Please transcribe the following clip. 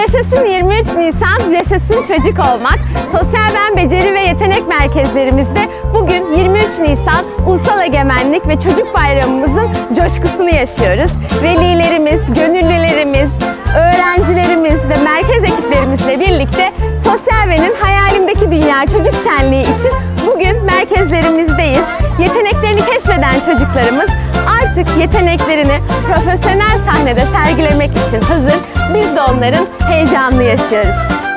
Yaşasın 23 Nisan, yaşasın çocuk olmak. Sosyal Ben Beceri ve Yetenek Merkezlerimizde bugün 23 Nisan Ulusal Egemenlik ve Çocuk Bayramımızın coşkusunu yaşıyoruz. Velilerimiz, gönüllülerimiz, öğrencilerimiz ve merkez ekiplerimizle birlikte Sosyal Ben'in hayalimdeki dünya çocuk şenliği için bugün merkezlerimizdeyiz. Yeteneklerini keşfeden çocuklarımız artık yeteneklerini profesyonel sahnede sergilemek için hazır. Biz de onların heyecanını yaşıyoruz.